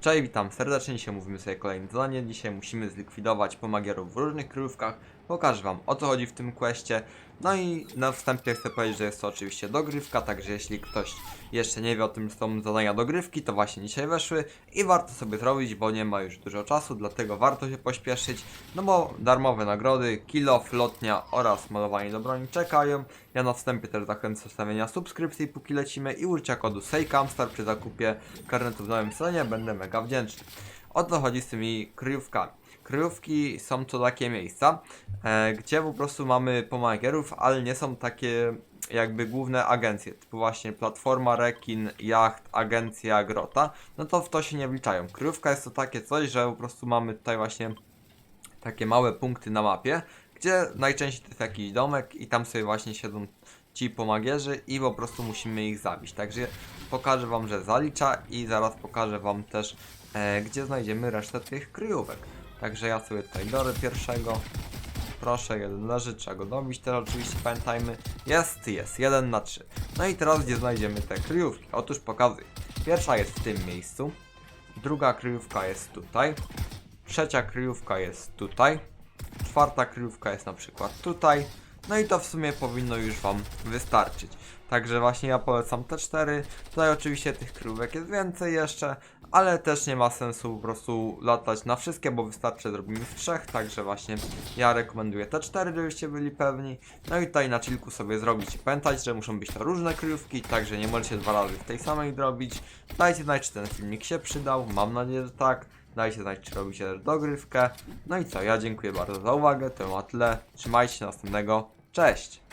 Cześć, witam serdecznie, dzisiaj mówimy sobie kolejne zadanie. Dzisiaj musimy zlikwidować pomagierów w różnych kryjówkach. Pokażę wam o co chodzi w tym questie. No i na wstępie chcę powiedzieć, że jest to oczywiście dogrywka, także jeśli ktoś jeszcze nie wie o tym, że są zadania dogrywki, to właśnie dzisiaj weszły i warto sobie zrobić, bo nie ma już dużo czasu, dlatego warto się pośpieszyć, no bo darmowe nagrody, kill-off, lotnia oraz malowanie do broni czekają. Ja na wstępie też zachęcam do stawienia subskrypcji, póki lecimy i użycia kodu SEJCAMSTAR przy zakupie karnetu w nowym sezonie, będę mega wdzięczny. O co chodzi z tymi kryjówkami? Kryjówki są to takie miejsca, e, gdzie po prostu mamy pomagierów, ale nie są takie jakby główne agencje, typu właśnie Platforma, Rekin, Yacht, Agencja, Grota, no to w to się nie wliczają. Kryjówka jest to takie coś, że po prostu mamy tutaj właśnie takie małe punkty na mapie, gdzie najczęściej to jest jakiś domek i tam sobie właśnie siedzą ci pomagierzy i po prostu musimy ich zabić. Także pokażę wam, że zalicza i zaraz pokażę wam też, e, gdzie znajdziemy resztę tych kryjówek. Także ja sobie tutaj biorę pierwszego. Proszę, jeden leży, trzeba go dobić teraz oczywiście, pamiętajmy. Jest, jest, jeden na trzy. No i teraz gdzie znajdziemy te kryjówki? Otóż pokazuję. Pierwsza jest w tym miejscu. Druga kryjówka jest tutaj. Trzecia kryjówka jest tutaj. Czwarta kryjówka jest na przykład tutaj. No i to w sumie powinno już Wam wystarczyć. Także właśnie ja polecam te cztery. Tutaj oczywiście tych kryjówek jest więcej jeszcze, ale też nie ma sensu po prostu latać na wszystkie, bo wystarczy zrobimy w trzech, także właśnie ja rekomenduję te cztery, żebyście byli pewni. No i tutaj na chillku sobie zrobić. Pamiętajcie, że muszą być to różne kryjówki, także nie możecie dwa razy w tej samej zrobić. Dajcie znać, czy ten filmik się przydał, mam nadzieję, że tak. Dajcie znać, czy robicie dogrywkę. No i co, ja dziękuję bardzo za uwagę, to na tyle. Trzymajcie się następnego. Cześć!